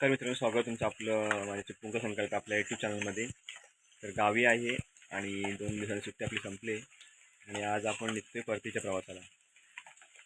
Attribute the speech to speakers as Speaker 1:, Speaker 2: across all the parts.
Speaker 1: तर मित्रांनो स्वागत तुमचं आपलं माझ्या पुंग संकल्प आपल्या यूट्यूब चॅनलमध्ये तर गावी आहे आणि दोन दिवसांची सुट्टी आपली संपली आणि आज आपण निघतोय परतीच्या प्रवासाला.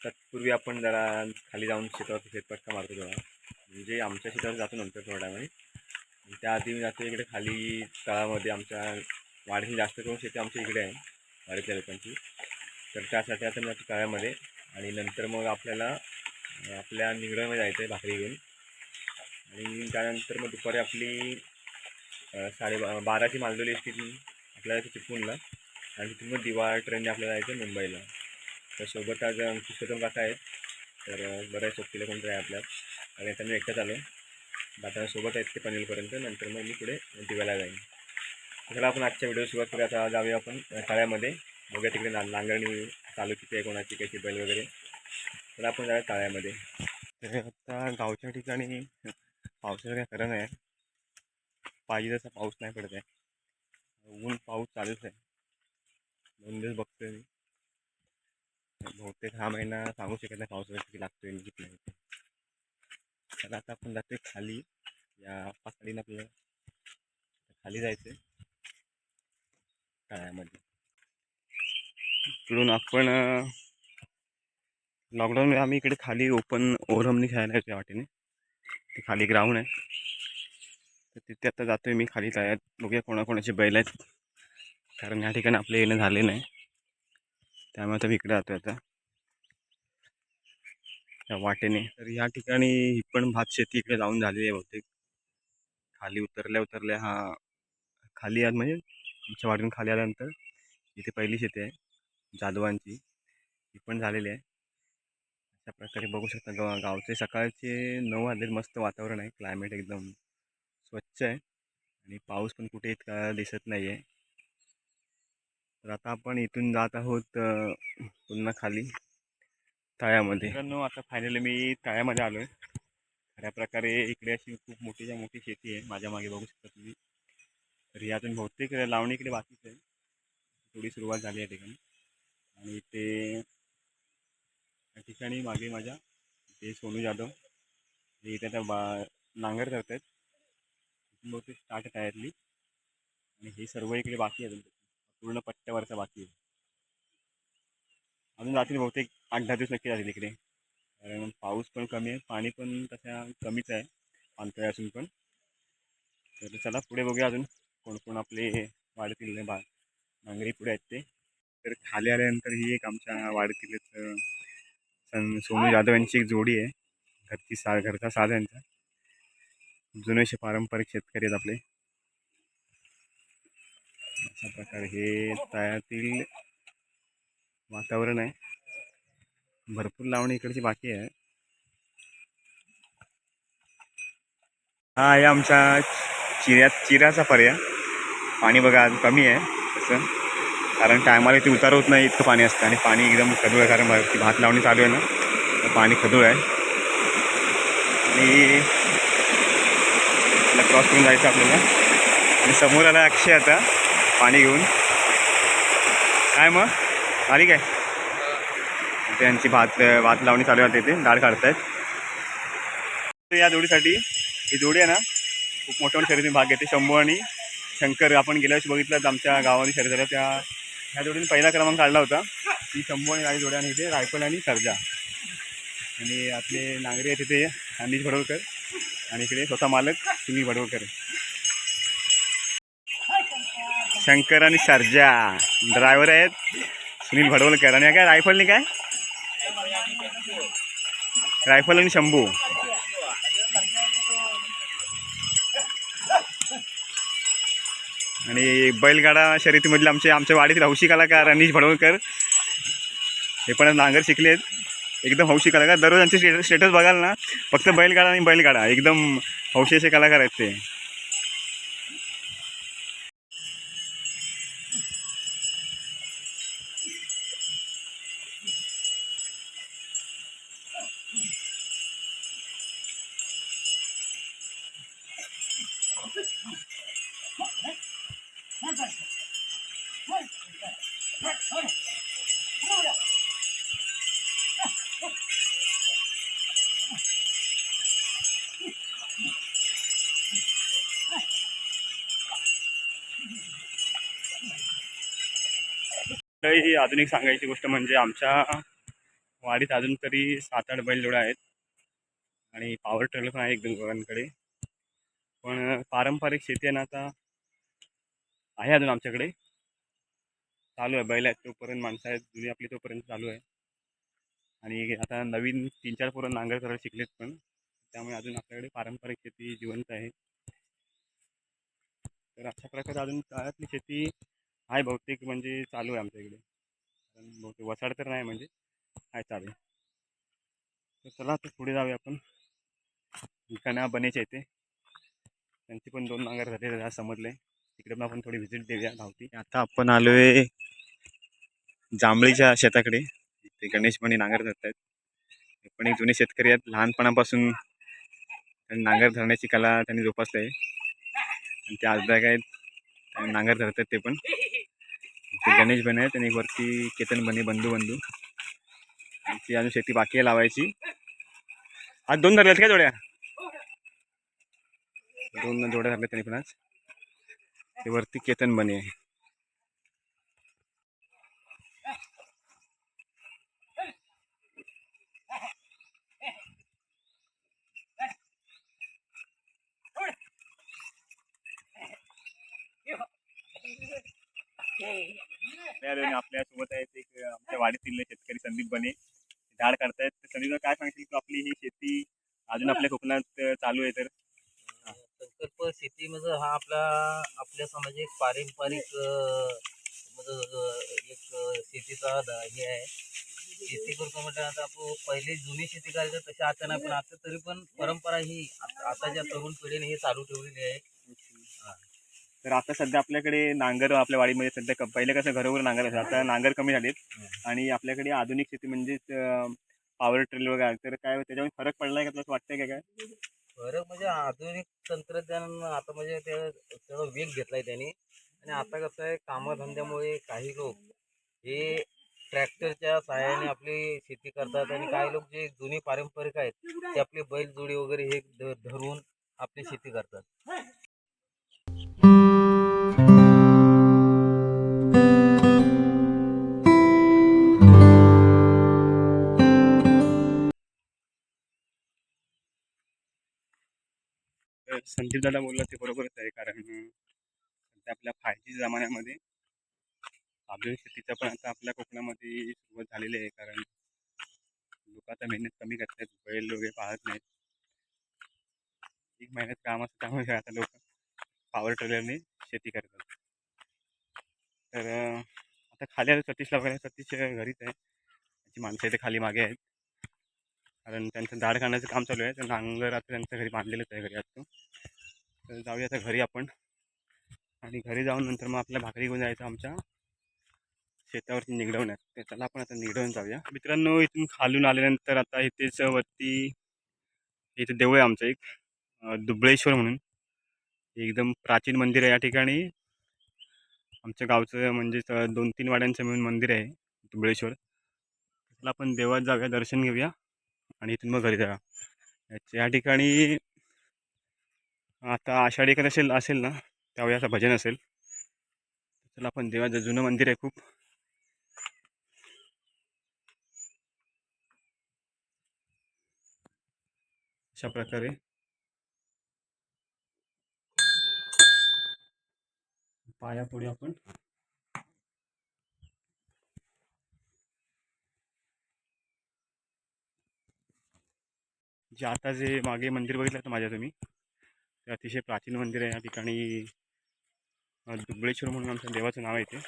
Speaker 1: तत्पूर्वी आपण जरा खाली जाऊन शेतावर शेतपटका मारतो थोडा म्हणजे आमच्या शेतावर जातो नंतर थोड्या टायमाने त्याआधी मी जातो इकडे खाली तळामध्ये आमच्या वाढीने जास्त करून शेती आमच्या इकडे आहे वाडीतल्या लोकांची. तर त्यासाठी आता मी जातो तळ्यामध्ये आणि नंतर मग आपल्याला आपल्या निगडमध्ये जायचं आहे भाकरी घेऊन. आणि त्यानंतर मग दुपारी आपली साडे बा बाराची मालदोली एस टीतून आपल्याला इथे चिपळूणला आणि तिथून मग दिवाळ ट्रेनने आपल्याला जायचं मुंबईला. तर सोबत आज पुरुषोत्तम काका आहेत तर बऱ्याच सोबतीला कोणतरी आहे आपल्यात. आणि आता मी एकटाच आलो दादा सोबत आहेत ते पनवेलपर्यंत नंतर मग मी पुढे दिव्याला जाईन. चला आपण आजच्या व्हिडिओ सुरुवात करूया. आता जाऊया आपण तळ्यामध्ये. बघूया तिकडे ना नांगरणी चालू किती आहे कोणाची कशी बैल वगैरे. तर आपण जाऊया तळ्यामध्ये. तर आता गावच्या ठिकाणी पावसाचं काय खरं नाही पाहिजे तसा पाऊस नाही पडत आहे. ऊन पाऊस चालूच आहे. दोन दिवस बघतोय मी. बहुतेक हा महिना सांगू शकत नाही पावसाचा किती लागतोय आणि किती नाही. तर आता आपण जातोय खाली. या पाकडीनं आपल्याला खाली जायचं आहे तळ्यामध्ये इकडून आपण लॉकडाऊनमध्ये आम्ही इकडे खाली ओपन ओरमनी खेळायला वाटेने. ते खाली ग्राउंड आहे. तर तिथे आता जातो आहे मी खाली. तयार बघूया कोणाकोणाचे बैल आहेत. कारण या ठिकाणी आपलं येणं झाले नाही त्यामुळे आता मी इकडे जातोय आता. त्या वाटेने. तर या ठिकाणी ही पण भात शेती इकडे जाऊन झालेली आहे बहुतेक. खाली उतरल्या उतरल्या हा खाली आज म्हणजे आमच्या वाटेतून खाली आल्यानंतर इथे पहिली शेती आहे. जाधवांची. ही पण झालेली आहे. अशा प्रकारे बघू शकता. गाव गावचे सकाळचे नऊ वाजले मस्त वातावरण आहे. क्लायमेट एकदम स्वच्छ आहे. आणि पाऊस पण कुठे इतका दिसत नाही आहे तर आता आपण इथून जात आहोत पुन्हा खाली तळ्यामध्ये. मित्रांनो आता फायनली मी तळ्यामध्ये आलो आहे खऱ्या प्रकारे इकडे अशी खूप मोठीच्या मोठी शेती आहे माझ्या मागे बघू शकता तुम्ही. तर यातून बहुतेक लावणी इकडे बाकीच आहे. थोडी सुरुवात झाली आहे ठिकाणी. आणि ते या ठिकाणी मागे माझ्या ते सोनू जाधव हे इथे आता बा नांगर करत आहेत बहुतेक स्टार्ट तयारली टायरली आणि हे सर्व इकडे बाकी आहे अजून पूर्ण पट्ट्यावरचा बाकी आहे. अजून जातील बहुतेक आठ दहा दिवस नक्की जातील इकडे. कारण पाऊस पण कमी आहे पाणी पण तशा कमीच आहे पाणथळ्या असून पण. तर चला पुढे बघूया अजून कोण कोण आपले वाढतील. बा नांगरी पुढे आहेत ते. तर खाली आल्यानंतर ही एक आमच्या वाढतीलच सन सोनू जाधव यांची एक जोडी आहे. घरची सा घरचा साध आहे यांचा जुनेशे पारंपरिक शेतकरी आहेत आपले. अशा प्रकारे हे तळ्यातील वातावरण आहे. भरपूर लावणी इकडची बाकी आहे. हा आहे आमच्या चिऱ्यात चिऱ्याचा पर्याय. पाणी बघा आज कमी आहे. तसं. कारण टायमाला इथे उतार होत नाही इतकं पाणी असतं आणि पाणी एकदम खदूळ आहे कारण ती भात लावणी चालू आहे ना तर पाणी खदूळ आहे. आणि क्रॉस करून जायचं आपल्याला. आणि समोर आला अक्षय आता पाणी घेऊन. काय मग? आली काय? त्यांची भात भात लावणी चालू आहे इथे डाळ काढतायत. या जोडीसाठी ही जोडी आहे ना खूप मोठ्या मोठ्या शर्यतीने भाग घेते. शंभू आणि शंकर आपण गेल्या वर्षी बघितलं आमच्या गावाने शरीराला त्या ह्या जोडीने पहिला क्रमांक काढला होता. ती शंभू आणि गाडी जोड्या आणि इथे रायफल आणि सर्जा. आणि आपले नागरी आहेत तिथे अनिश भडवळकर आणि इकडे स्वतः मालक सुनील भडवळकर शंकर आणि सर्जा. ड्रायव्हर आहेत सुनील भडवलकर. आणि काय रायफलने काय? रायफल आणि शंभू. आणि बैलगाडा शर्यतीमधले आमचे आमच्या वाडीतील हौशी कलाकार अनिश भडवळकर हे पण नांगर शिकलेत एकदम हौशी कलाकार. दररोज त्यांचे स्टेटस स्टेटस बघाल ना फक्त बैलगाडा आणि बैलगाडा. एकदम हौशी असे कलाकार आहेत ते. ही आधुनिक सांगायची गोष्ट म्हणजे आमच्या वाडीत अजून तरी सात आठ बैल बैलजोड्या आहेत. आणि पॉवर ट्रेलर पण आहे एक दोन दोघांकडे पण पारंपरिक शेती आहे ना आता आहे अजून आमच्याकडे. चालू आहे बैल आहेत तोपर्यंत माणसं आहेत जुनी आपली तोपर्यंत चालू आहे. आणि आता नवीन तीन चार पोरं नांगर करायला शिकलेत पण. त्यामुळे अजून आपल्याकडे पारंपरिक शेती जिवंत आहे. तर अशा प्रकारे अजून काळातली शेती आहे बहुतेक म्हणजे चालू आहे आमच्या इकडे. पण बहुतेक वसाड तर नाही म्हणजे आहे चालू आहे. तर चला तर पुढे जाऊया आपण. कन्या बनेच्या येते त्यांची पण दोन नांगर झाले आज समजले तिकडे पण आपण थोडी व्हिजिट देऊया धावती. आता आपण आलो आहे जांभळीच्या शेताकडे. ते गणेश म्हणे नांगर धरत आहेत पण एक जुने शेतकरी आहेत लहानपणापासून त्यांनी नांगर धरण्याची कला त्यांनी जोपासली आहे. आणि ते आजदाक आहेत नांगर धरतात ते पण. ते गणेश बने आहेत आणि एक वरती केतन बने बंधू बंधू. ती अजून शेती बाकी आहे लावायची. आज दोन धरल्यात काय जोड्या? दोन जोड्या धरल्या त्यांनी पण आज. ते वरती केतन बने आहे. आपल्या आपल्यासोबत आहेत एक आमच्या वाडीतील शेतकरी संदीप बने. झाड काढतायत. संदीप काय सांगशील की आपली ही शेती अजून आपल्या कोकणात चालू आहे तर.
Speaker 2: संकल्प शेती म्हणजे हा आपला आपल्या समाजात पारंपरिक अं, म्हणजे एक शेतीचा हे आहे. शेती करतो म्हटलं आता आपण पहिले जुनी शेती करायचं तशी आता नाही पण आता तरी पण परंपरा ही आता- आताच्या तरुण पिढीने हे चालू ठेवलेली आहे.
Speaker 1: तर आता सध्या आपल्याकडे नांगर आपल्या वाडीमध्ये सध्या क- पहिले कसं घरोघर नांगर असायचं आता नांगर कमी झालेत. आणि आपल्याकडे आधुनिक शेती म्हणजेच पॉवर ट्रेल वगैरे तर काय त्याच्यामध्ये फरक पडलाय का तुला असं वाटतंय का काय?
Speaker 2: फरक म्हणजे आधुनिक तंत्रज्ञान आता म्हणजे त्या त्याचा वेग घेतलाय त्यांनी. आणि आता कसं आहे कामधंद्यामुळे काही लोक हे ट्रॅक्टरच्या सहाय्याने आपली शेती करतात. आणि काही लोक जे जुनी पारंपरिक आहेत ते आपले बैलजोडी वगैरे हे ध- धरून आपली शेती करतात.
Speaker 1: तर संदीप दादा बोलला ते बरोबरच आहे कारण सध्या आपल्या फाय जी जमान्यामध्ये आधुनिक शेतीचा पण आता आपल्या कोकणामध्ये सुरुवात झालेली आहे कारण लोक आता मेहनत कमी करतात बैल वगैरे पाहत नाहीत. एक महिन्यात काम असतं त्यामुळे आता लोक पॉवर ट्रेलरने शेती करतात. तर आता खाली आलं सतीशला वगैरे सतीश घरीच आहे. त्याची माणसं इथे खाली मागे आहेत. कारण त्यांचं झाड काढण्याचं काम चालू आहे. तर नांगर आता त्यांच्या घरी बांधलेलंच आहे घरी असतो तर जाऊया आता घरी आपण. आणि घरी जाऊन नंतर मग आपल्या भाकरी घेऊन जायचं आमच्या शेतावरती निघडवण्यात तर त्याला आपण आता निघडवून जाऊया. मित्रांनो इथून खालून आल्यानंतर आता इथेच वरती इथे देऊळ आहे आमचं एक. दुबळेश्वर म्हणून. एकदम प्राचीन मंदिर आहे या ठिकाणी. आमच्या गावचं म्हणजेच दोन तीन वाड्यांचं मिळून मंदिर आहे दुबळेश्वर. त्याला आपण देवात जाऊया दर्शन घेऊया. आणि इथून मग घरी जा या ठिकाणी आता आषाढी एखाद असेल असेल ना त्यावेळी असं भजन असेल. चला आपण देवाचं जुनं मंदिर आहे खूप. अशा प्रकारे. पाया पुढे आपण. जे आता जे मागे मंदिर बघितलं तर माझ्या तुम्ही ते अतिशय प्राचीन मंदिर आहे या ठिकाणी दुबळेश्वर म्हणून आमच्या देवाचं नाव आहे ते.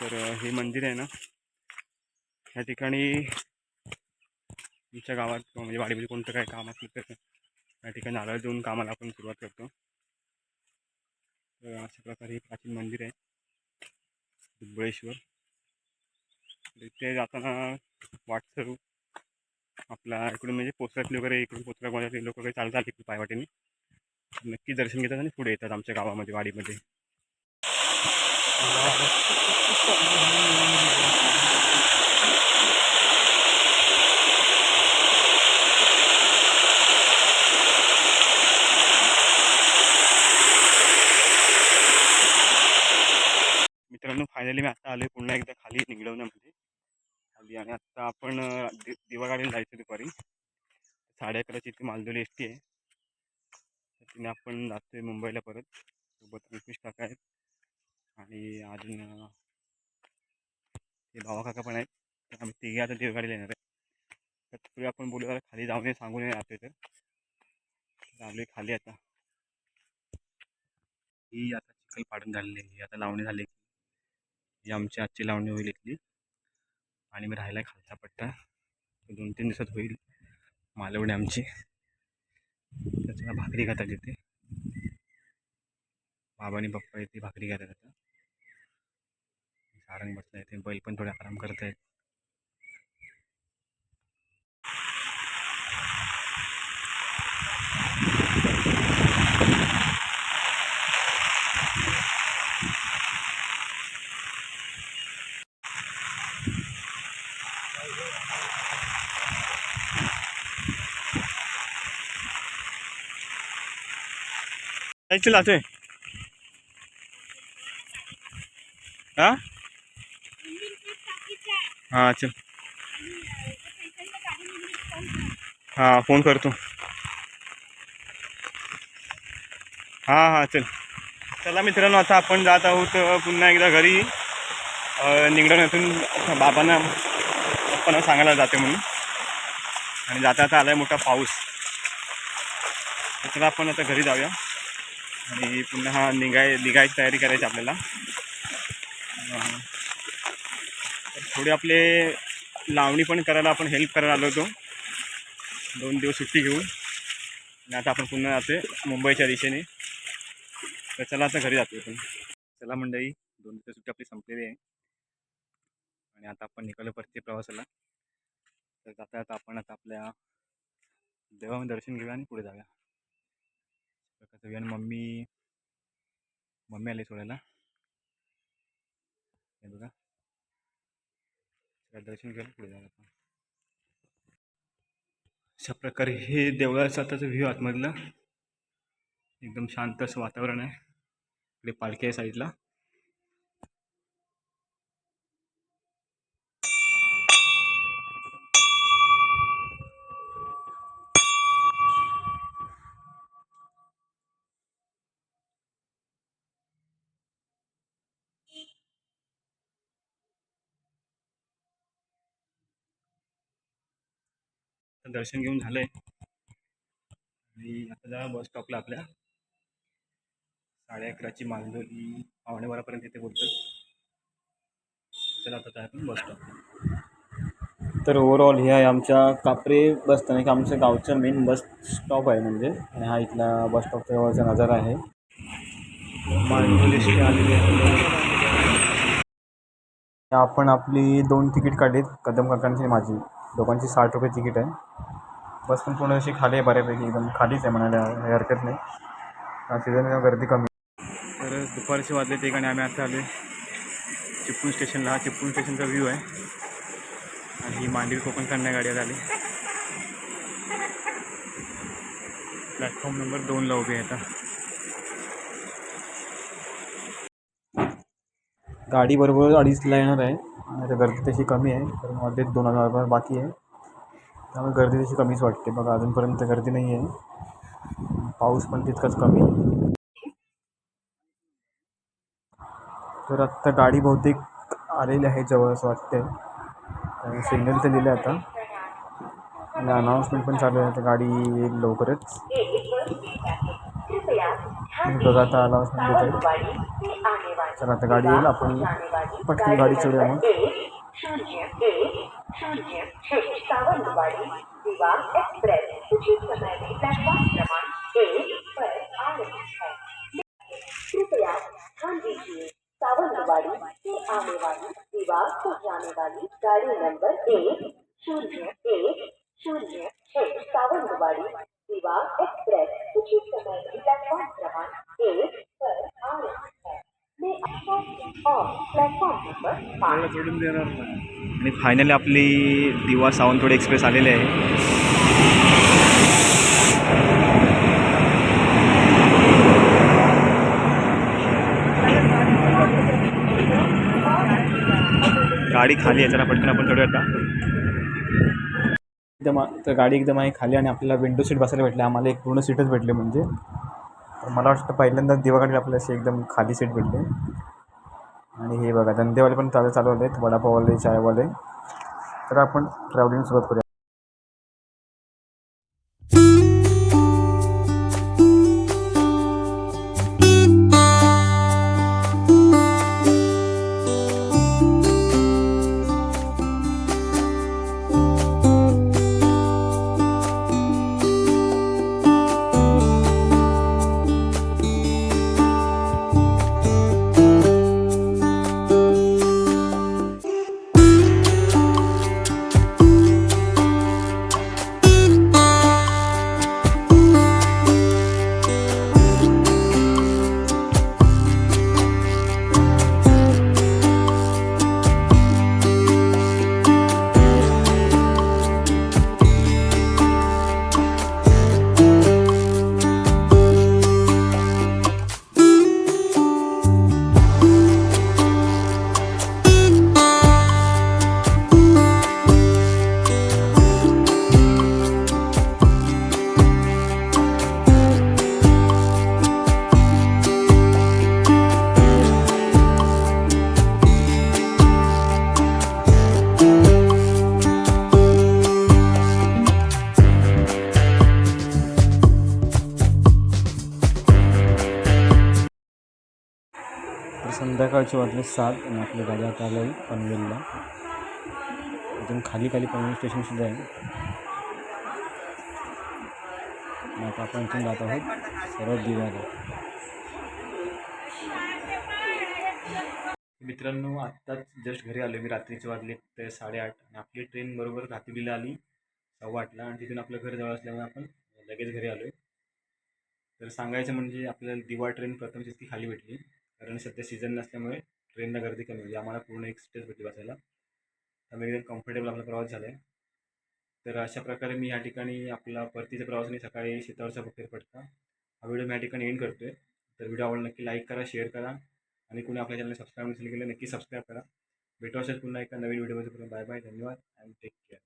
Speaker 1: तर हे मंदिर आहे ना या ठिकाणी आमच्या गावात म्हणजे वाडीमध्ये कोणतं काय काम असलं तर या ठिकाणी नारळ देऊन कामाला आपण सुरुवात करतो. तर अशा प्रकारे हे प्राचीन मंदिर आहे दुबळेश्वर. तिथे जाताना वाटसरू आपला इकडून म्हणजे पोचरातले वगैरे इकडून पोचरा लोक काही चालतात इकडे पायवाटेने. नक्की दर्शन घेतात आणि पुढे येतात आमच्या गावामध्ये वाडीमध्ये. मित्रांनो फायनली
Speaker 3: मी आता आलो पुन्हा एकदा खाली निघडवण्यामध्ये खाली आणि आत्ता आपण अं, दि दिवागाडीला जायचं दुपारी साडे अकराची ती मालदोली एस टी आहे. तर तिने आपण जातोय मुंबईला परत. सोबत अंकुश काका आहेत. आणि अजून ते भावा काका पण आहेत. तर आम्ही तिघे आता देवगाडीला येणार आहे. तर तरी आपण बोलू खाली जाऊन ये सांगून ये राहतोय तर. तर आलोय खाली आता. ही आता चिखल पाडून झालेली आहे. आता लावणी झाली ही आमची आजची लावणी होईल इथली. आणि मी राहायला खालचा पट्टा. दोन तीन दिवसात होईल. मालवणी आमची. त्याच्याला भाकरी खातात येते बाबा आणि पप्पा येते भाकरी खातात आता सारंग बसला येते बैल पण थोडे आराम करत आहेत. जायचं जाते हा हा चल हा फोन करतो हा हा चल. चला मित्रांनो आता आपण जात आहोत पुन्हा एकदा घरी. अ, निगडण्यातून बाबांना पप्पांना सांगायला जाते म्हणून. आणि जाता आता आलाय मोठा पाऊस. चला आपण आता घरी जाऊया. आणि पुन्हा हा निघाय निघायची तयारी करायची आपल्याला. थोडी थोडे आपले लावणी पण करायला आपण हेल्प करायला आलो होतो. दोन दिवस सुट्टी घेऊन. आणि आता आपण पुन्हा जाते मुंबईच्या दिशेने. तर चला आता घरी जातो आपण. चला मंडळी दोन दिवस सुट्टी आपली संपलेली आहे. आणि आता आपण निघालो परत प्रवासाला. तर जाता जाता आपण आता आपल्या देवामध्ये दर्शन घेऊया आणि पुढे जाऊया. प्रकारचं आणि मम्मी मम्मी आली सोडायला. हे बघा. दर्शन घ्यायला पुढे जाऊ आपण. अशा प्रकारे हे देवळाचा आताचं व्ह्यू आतमधलं. एकदम शांत असं वातावरण आहे. इकडे पालखी आहे साईडला तर दर्शन घेऊन झालंय. आणि आता जा बस स्टॉपला आपल्या. साडे अकराची मालदोली पावणे बारापर्यंत इथे बोलतो चला आता आपण बस स्टॉप तर ओव्हरऑल हे आहे आमच्या कापरे बस स्थानक. आमच्या गावचं मेन बस स्टॉप आहे म्हणजे. आणि हा इथला बस स्टॉपचा जवळचा नजारा आहे. मालदोली स्टे आलेली आहे. आपण आपली दोन तिकीट काढलीत. कदम काकांची माझी. दोघांची साठ रुपये तिकीट आहे. बस पण पूर्ण अशी खाली आहे बऱ्यापैकी. एकदम खालीच आहे म्हणायला हरकत नाही. सीजन सीझन गर्दी कमी तर दुपारचे वाजले ते आणि आम्ही आता आले चिपळूण स्टेशनला. हा चिपळूण स्टेशनचा व्ह्यू आहे. आणि ही मांडवी कोकण कन्या गाडी आली. प्लॅटफॉर्म नंबर दोनला उभी आहे आता. गाडी बरोबर अडीचला येणार आहे. आता गर्दी तशी कमी आहे कारण मध्ये दोन हजार बाकी आहे. त्यामुळे गर्दी तशी कमीच वाटते. बघा अजूनपर्यंत गर्दी नाही आहे पाऊस पण तितकाच कमी आहे. तर आत्ता गाडी बहुतेक आलेली आहे जवळ असं वाटतंय. सिग्नल तर दिलं आता. आणि अनाऊन्समेंट पण चालू आहे आता गाडी येईल लवकरच बघा आता अनाऊन्समेंट देत चला आता गाडी येईल आपण पटकन गाडी चढूया मग.
Speaker 4: शून्य सावंतवाड़ी विवाह एक्सप्रेस उचित पर कृपया ध्यान दीजिए सावंतवाड़ी से आने वाली को जाने वाली गाड़ी नंबर एक शून्य एक शून्य छः सावंतवाड़ी विवाह एक्सप्रेस उचित समय में प्लेटफॉर्म क्रमांक एक पर आ रही है मैं और प्लेटफॉर्म नंबर
Speaker 3: सोडून देणार आणि फायनली आपली दिवा सावंतवाडी एक्सप्रेस आलेली आहे. गाडी खाली आहे जरा पटकन आपण चढूया आता. एकदम तर गाडी एकदम आहे खाली आणि आपल्याला विंडो सीट बसायला भेटली. आम्हाला एक पूर्ण सीटच भेटली म्हणजे. मला वाटतं पहिल्यांदा दिवागाडीला आपल्याला अशी एकदम खाली सीट भेटली. आणि हे बघा धंदेवाले पण चालू चालू आले आहेत वडापाववाले चायवाले. तर आपण ट्रॅव्हलिंग सुरुवात करूया. संध्याकाळचे वाजले सात आणि आपली गाडी आता आलं आहे पनवेलला. इथून खाली खाली पनवेल स्टेशनसुद्धा आहे. आता आपण इथून जात आहोत सरळ दिव्याला. मित्रांनो आत्ताच जस्ट घरी आलो मी. रात्रीचे वाजले ते साडेआठ आणि आपली ट्रेन बरोबर रात्रीला आली. सव्वा आठला आणि तिथून आपलं घर जवळ असल्यामुळे आपण लगेच घरी आलो आहे तर सांगायचं म्हणजे आपल्याला दिवा ट्रेन प्रथम इतकी खाली भेटली कारण सध्या सीझन नसल्यामुळे ट्रेनला गर्दी कमी होती आम्हाला पूर्ण एक स्टेज भेटली बसायला. त्यामुळे एकदम कम्फर्टेबल आपला प्रवास झाला आहे तर अशा प्रकारे मी या ठिकाणी आपला परतीचा प्रवास आणि सकाळी शेतावरचा बकेर पडता. हा व्हिडिओ मी या ठिकाणी एंड करतो आहे तर व्हिडिओ आवडला नक्की लाईक करा शेअर करा आणि कोणी आपल्या चॅनल सबस्क्राईब नसेल केलं नक्की सबस्क्राईब करा. भेटू असेल पुन्हा एका नवीन व्हिडिओमध्ये बाय बाय धन्यवाद अँड टेक केअर